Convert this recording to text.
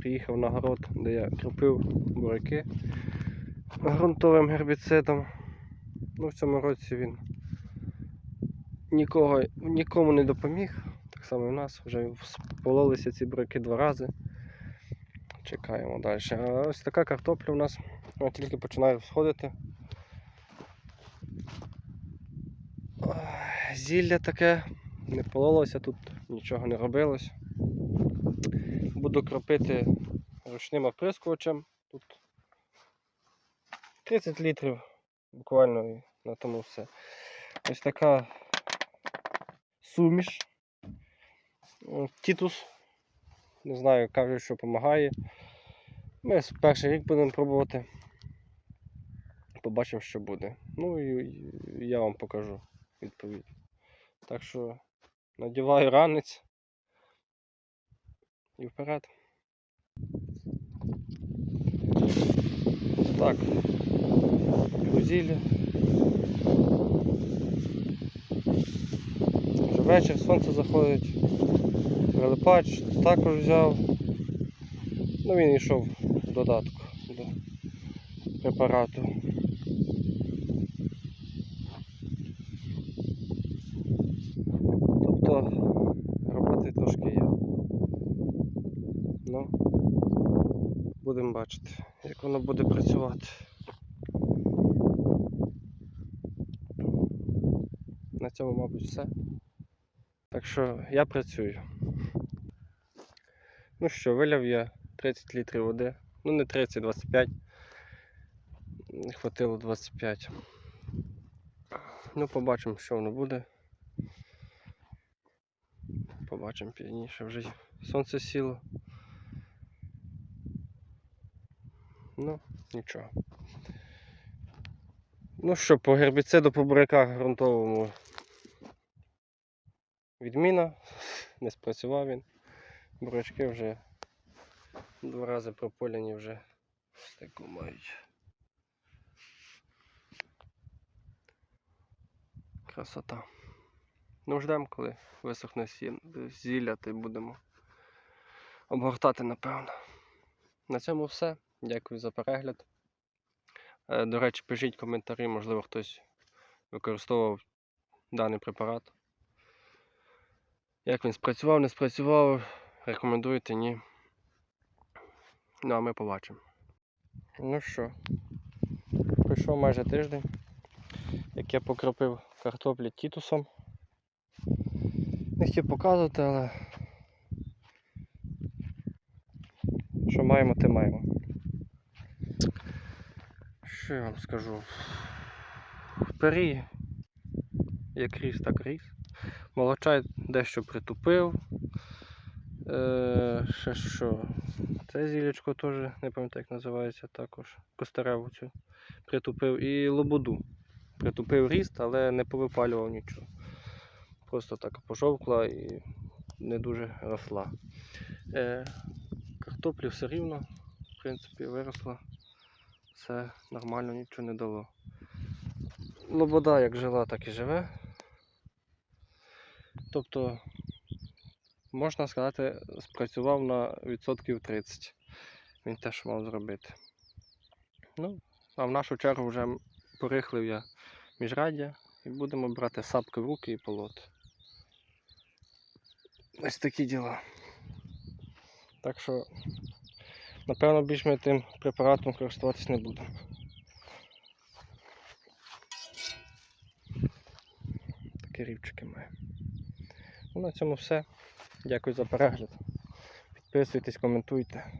приїхав на город, де я кропив буряки ґрунтовим гербіцидом. Ну, в цьому році він нікого, нікому не допоміг. Так само і в нас вже спололися ці буряки два рази. Чекаємо далі. А ось така картопля у нас вона тільки починає всходити. Зілля таке, не пололося тут, нічого не робилось. Буду кропити ручним оприскувачем. Тут 30 літрів буквально і на тому все. Ось така суміш. Тітус. Не знаю, кажуть, що допомагає. Ми перший рік будемо пробувати. Побачимо, що буде. Ну і я вам покажу відповідь. Так що надіваю ранець і вперед. Так, грузілі. Вже вечір, сонце заходить. Прилипач також взяв. Ну він йшов в додатку до препарату. Тобто роботи трошки є. Ну, будемо бачити, як воно буде працювати. На цьому, мабуть, все. Так що я працюю. Ну що, виляв я 30 літрів води. Ну не 30, 25. Не хватило 25. Ну, побачимо, що воно буде. Побачимо пізніше. Вже сонце сіло. Ну, нічого. Ну що, по гербіциду по буряках ґрунтовому відміна. Не спрацював він. Бурячки вже два рази прополяні вже таку мають. Красота. Ну, ждемо, коли висохне зілля, то будемо обгортати, напевно. На цьому все. Дякую за перегляд. Е, До речі, пишіть коментарі, можливо, хтось використовував даний препарат. Як він спрацював, не спрацював, рекомендуєте, ні. Ну, а ми побачимо. Ну що, пройшов майже тиждень, як я покропив картоплі тітусом. Не хотів показувати, але що маємо, те маємо. Що я вам скажу? Пері, як ріс, так ріс. Молочай дещо притупив. Е, ще що? Це зілечко теж, не пам'ятаю, як називається також. Костереву цю притупив. І лободу. Притупив ріст, але не повипалював нічого. Просто так пожовкла і не дуже росла. Е, картоплі все рівно, в принципі, виросла. Все нормально, нічого не дало. Лобода як жила, так і живе. Тобто, можна сказати, спрацював на відсотків 30. Він те, що мав зробити. Ну, а в нашу чергу вже порихлив я міжраддя і будемо брати сапки в руки і полоти. Ось такі діла. Так що, напевно, більш ми тим препаратом користуватись не будемо. Такі рівчики має. Ну, на цьому все. Дякую за перегляд. Підписуйтесь, коментуйте.